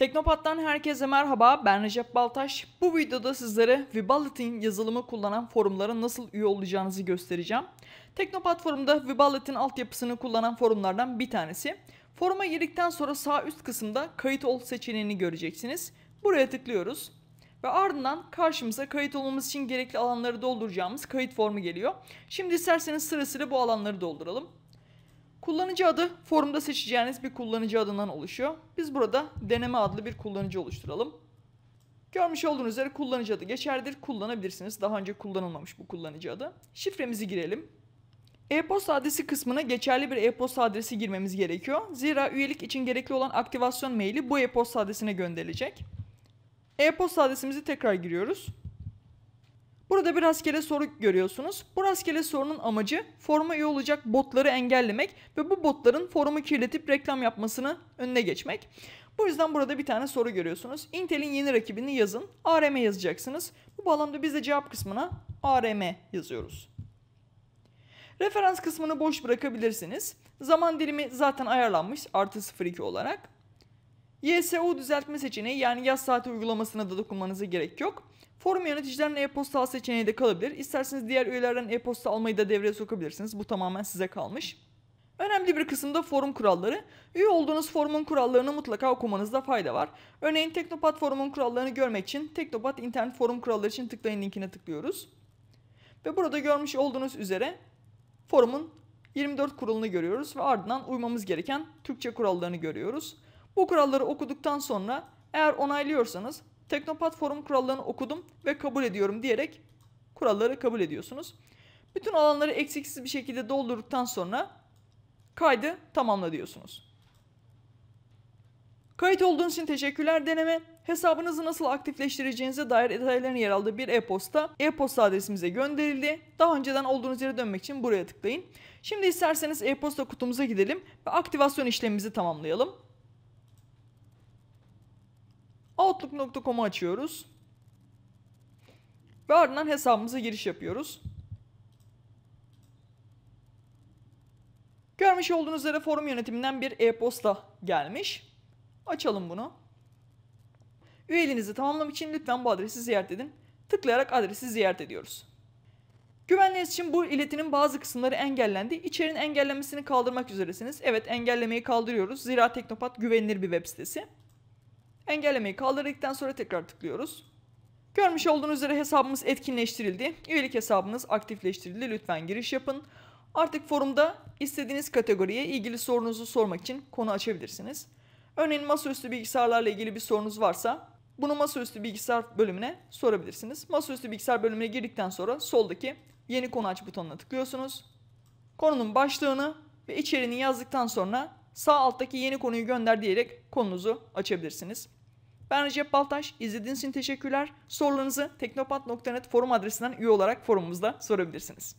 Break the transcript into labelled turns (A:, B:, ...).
A: Teknopat'tan herkese merhaba. Ben Recep Baltaş. Bu videoda sizlere Vibality yazılımı kullanan forumlara nasıl üye olacağınızı göstereceğim. Teknopat forumda Vibality altyapısını kullanan forumlardan bir tanesi. Foruma girdikten sonra sağ üst kısımda kayıt ol seçeneğini göreceksiniz. Buraya tıklıyoruz. Ve ardından karşımıza kayıt olmamız için gerekli alanları dolduracağımız kayıt formu geliyor. Şimdi isterseniz sırasıyla bu alanları dolduralım. Kullanıcı adı forumda seçeceğiniz bir kullanıcı adından oluşuyor. Biz burada deneme adlı bir kullanıcı oluşturalım. Görmüş olduğunuz üzere kullanıcı adı geçerlidir. Kullanabilirsiniz. Daha önce kullanılmamış bu kullanıcı adı. Şifremizi girelim. E-posta adresi kısmına geçerli bir e-posta adresi girmemiz gerekiyor. Zira üyelik için gerekli olan aktivasyon maili bu e-posta adresine gönderilecek. E-posta adresimizi tekrar giriyoruz. Burada bir rastgele soru görüyorsunuz. Bu rastgele sorunun amacı foruma üye olacak botları engellemek ve bu botların forumu kirletip reklam yapmasını önüne geçmek. Bu yüzden burada bir tane soru görüyorsunuz. Intel'in yeni rakibini yazın. ARM yazacaksınız. Bu bağlamda biz de cevap kısmına ARM yazıyoruz. Referans kısmını boş bırakabilirsiniz. Zaman dilimi zaten ayarlanmış artı 02 olarak. YSU düzeltme seçeneği yani yaz saati uygulamasına da dokunmanıza gerek yok. Forum yöneticilerinin e-posta al seçeneği de kalabilir. İsterseniz diğer üyelerden e-posta almayı da devreye sokabilirsiniz. Bu tamamen size kalmış. Önemli bir kısımda forum kuralları. Üye olduğunuz forumun kurallarını mutlaka okumanızda fayda var. Örneğin Teknopat forumun kurallarını görmek için Teknopat internet forum kuralları için tıklayın linkine tıklıyoruz. Ve burada görmüş olduğunuz üzere forumun 24 kuralını görüyoruz ve ardından uymamız gereken Türkçe kurallarını görüyoruz. Bu kuralları okuduktan sonra eğer onaylıyorsanız Teknopat forum kurallarını okudum ve kabul ediyorum diyerek kuralları kabul ediyorsunuz. Bütün alanları eksiksiz bir şekilde doldurduktan sonra kaydı tamamla diyorsunuz. Kayıt olduğunuz için teşekkürler deneme. Hesabınızı nasıl aktifleştireceğinize dair detayların yer aldığı bir e-posta e-posta adresimize gönderildi. Daha önceden olduğunuz yere dönmek için buraya tıklayın. Şimdi isterseniz e-posta kutumuza gidelim ve aktivasyon işlemimizi tamamlayalım. Outlook.com'u açıyoruz. Ve ardından hesabımıza giriş yapıyoruz. Görmüş olduğunuz üzere forum yönetiminden bir e-posta gelmiş. Açalım bunu. Üyeliğinizi tamamlamak için lütfen bu adresi ziyaret edin. Tıklayarak adresi ziyaret ediyoruz. Güvenliğiniz için bu iletinin bazı kısımları engellendi. İçerinin engellenmesini kaldırmak üzeresiniz. Evet engellemeyi kaldırıyoruz. Zira Teknopat güvenilir bir web sitesi. Engellemeyi kaldırdıktan sonra tekrar tıklıyoruz. Görmüş olduğunuz üzere hesabımız etkinleştirildi. Üyelik hesabınız aktifleştirildi. Lütfen giriş yapın. Artık forumda istediğiniz kategoriye ilgili sorunuzu sormak için konu açabilirsiniz. Örneğin masaüstü bilgisayarlarla ilgili bir sorunuz varsa bunu masaüstü bilgisayar bölümüne sorabilirsiniz. Masaüstü bilgisayar bölümüne girdikten sonra soldaki yeni konu aç butonuna tıklıyorsunuz. Konunun başlığını ve içeriğini yazdıktan sonra sağ alttaki yeni konuyu gönder diyerek konunuzu açabilirsiniz. Ben Recep Baltaş. İzlediğiniz için teşekkürler. Sorularınızı teknopat.net forum adresinden üye olarak forumumuzda sorabilirsiniz.